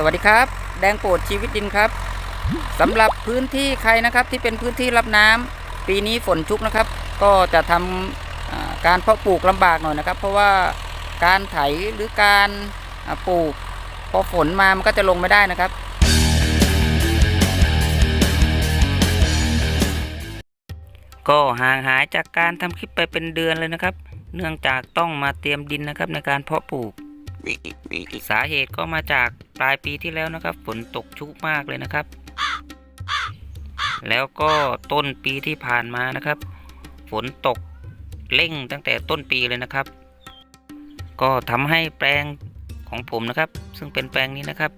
สวัสดีครับ แดงโปรดชีวิตดินครับสำหรับพื้นที่ใครนะครับที่เป็นพื้นที่รับน้ำปีนี้ฝนชุกนะครับ ก็จะทำอ่าการเพาะปลูกลำบากหน่อยนะครับ เพราะว่าการไถหรือการปลูกพอฝนมามันก็จะลงไม่ได้นะครับ ก็ห่างหายจากการทำคลิปไปเป็นเดือนเลยนะครับ เนื่องจากต้องมาเตรียมดินนะครับในการเพาะปลูก สาเหตุก็มาจากปลายปีที่แล้วนะครับ ฝนตกชุกมากเลยนะครับ แล้วก็ต้นปีที่ผ่านมานะครับ ฝนตกเร่งตั้งแต่ต้นปีเลยนะครับ ก็ทำให้แปลงของผมนะครับ ซึ่งเป็นแปลงนี้นะครับ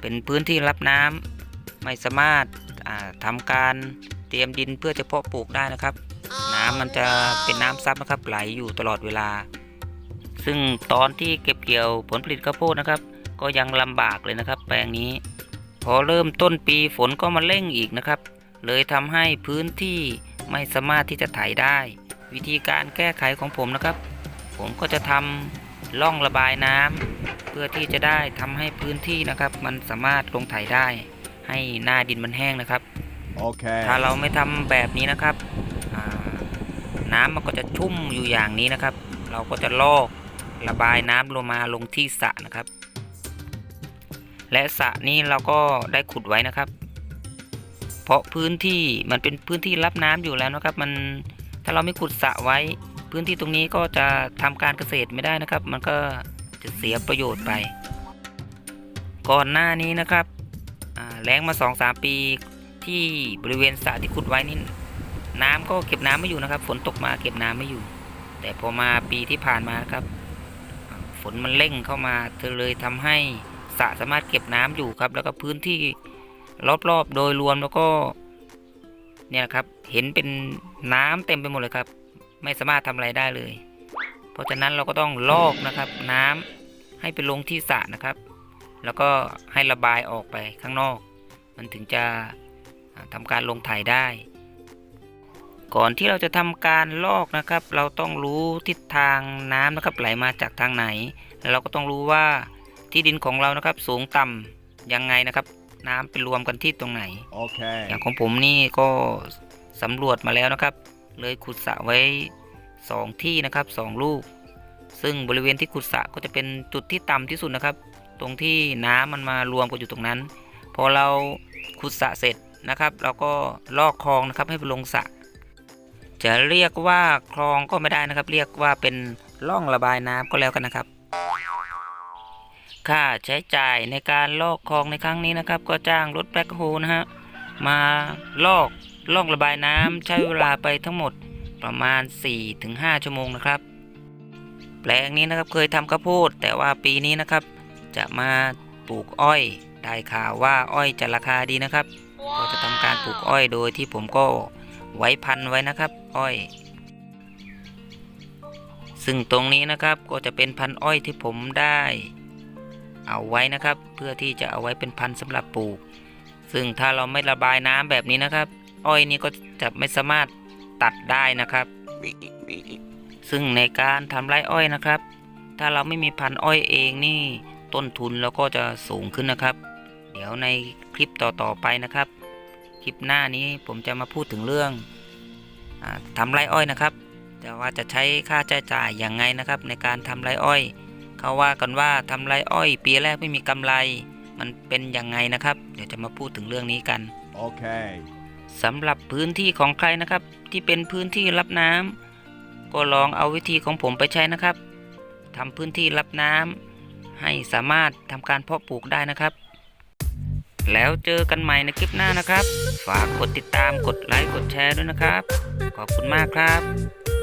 เป็นพื้นที่รับน้ำไม่สามารถอ่าทำการเตรียมดินเพื่อจะเพาะปลูกได้นะครับ น้ำมันจะเป็นน้ำซับนะครับ ไหลอยู่ตลอดเวลา ซึ่งตอนที่เก็บเกี่ยวผลผลิตข้าวโพดนะครับ ก็ยังลำบากเลยนะครับ แปลงนี้ พอเริ่มต้นปีฝนก็มาเร่งอีกนะครับ เลยทำให้พื้นที่ไม่สามารถที่จะไถได้ วิธีการแก้ไขของผมนะครับ ผมก็จะทำร่องระบายน้ำเพื่อที่จะได้ทำให้พื้นที่นะครับ มันสามารถลงไถได้ ให้หน้าดินมันแห้งนะครับ Okay. ถ้าเราไม่ทำแบบนี้นะครับอ่าน้ำมันก็จะชุ่มอยู่อย่างนี้นะครับ เราก็จะลอก ระบายน้ำลงมาลงที่สระนะครับ และสระนี้เราก็ได้ขุดไว้นะครับ เพราะพื้นที่มันเป็นพื้นที่รับน้ำอยู่แล้วนะครับ มันถ้าเราไม่ขุดสระไว้ พื้นที่ตรงนี้ก็จะทำการเกษตรไม่ได้นะครับ มันก็จะเสียประโยชน์ไป ก่อนหน้านี้นะครับอ่าแล้งมา2-3ปีที่บริเวณสระที่ขุดไว้นี่น้ำก็เก็บน้ำไม่อยู่นะครับ ฝนตกมาเก็บน้ำไม่อยู่ แต่พอมาปีที่ผ่านมาครับ ฝนมันเร่งเข้ามาเธอเลยทำให้สระสามารถเก็บน้ำอยู่ครับ แล้วก็พื้นที่รอบๆโดยรวมแล้วก็เนี่ยครับเห็นเป็นน้ำเต็มไปหมดเลยครับ ไม่สามารถทำอะไรได้เลย เพราะฉะนั้นเราก็ต้องลอกนะครับ น้ำให้ไปลงที่สระนะครับ แล้วก็ให้ระบายออกไปข้างนอก มันถึงจะอ่าทำการลงไถได้ ก่อนที่เราจะทำการลอกนะครับ เราต้องรู้ทิศทางน้ำนะครับ ไหลมาจากทางไหน แล้วเราก็ต้องรู้ว่าที่ดินของเรานะครับ สูงต่ำยังไงนะครับ น้ำไปรวมกันที่ตรงไหน Okay. อย่างของผมนี่ก็สำรวจมาแล้วนะครับ เลยขุดสระไว้ 2 ที่นะครับ 2 ลูก ซึ่งบริเวณที่ขุดสระก็จะเป็นจุดที่ต่ำที่สุดนะครับ ตรงที่น้ำมันมารวมกันอยู่ตรงนั้น พอเราขุดสระเสร็จนะครับ เราก็ลอกคลองนะครับให้ไปลงสระ จะเรียกว่าคลองก็ไม่ได้นะครับ เรียกว่าเป็นร่องระบายน้ำก็แล้วกันนะครับ ค่าใช้จ่ายในการลอกคลองในครั้งนี้นะครับ ก็จ้างรถแบ็คโฮนะฮะมาลอกล่องระบายน้ำใช้เวลาไปทั้งหมดประมาณ 4-5 ชั่วโมงนะครับ แปลงนี้นะครับเคยทำข้าวโพดแต่ว่าปีนี้นะครับ จะมาปลูกอ้อยได้ข่าวว่าอ้อยจะราคาดีนะครับ ก็จะทำการปลูกอ้อยโดยที่ผมก็ ไว้พันไว้นะครับ อ้อย ซึ่งตรงนี้นะครับก็จะเป็นพันอ้อยที่ผมได้ เอาไว้นะครับ เพื่อที่จะเอาไว้เป็นพันธุ์สำหรับปลูก ซึ่งถ้าเราไม่ระบายน้ำแบบนี้นะครับ อ้อยนี่ก็จะไม่สามารถตัดได้นะครับ ซึ่งในการทำไร่อ้อยนะครับ ถ้าเราไม่มีพันธุ์อ้อยเองนี่ต้นทุนเราก็จะสูงขึ้นนะครับ เดี๋ยวในคลิปต่อๆไปนะครับ ลิปหน้านี้ผมจะมาพูดถึงเรื่องอาทำไร่อ้อยนะครับ แต่ว่าจะใช้ค่าใช้จ่ายอย่างไงนะครับ ในการทำไร่อ้อย เขาว่ากันว่าทำไรอ้อย ปีแรกไม่มีกำไร มันเป็นยังไงนะครับ เดี๋ยวจะมาพูดถึงเรื่องนี้กัน Okay. สำหรับพื้นที่ของใครนะครับ ที่เป็นพื้นที่รับน้ำก็ลองเอาวิธีของผมไปใช้นะครับทำพื้นที่รับน้ำให้สามารถทำการเพาะปลูกได้นะครับ แล้วเจอกันใหม่ในคลิปหน้านะครับ ฝากกดติดตามกดไลค์กดแชร์ด้วยนะครับ ขอบคุณมากครับ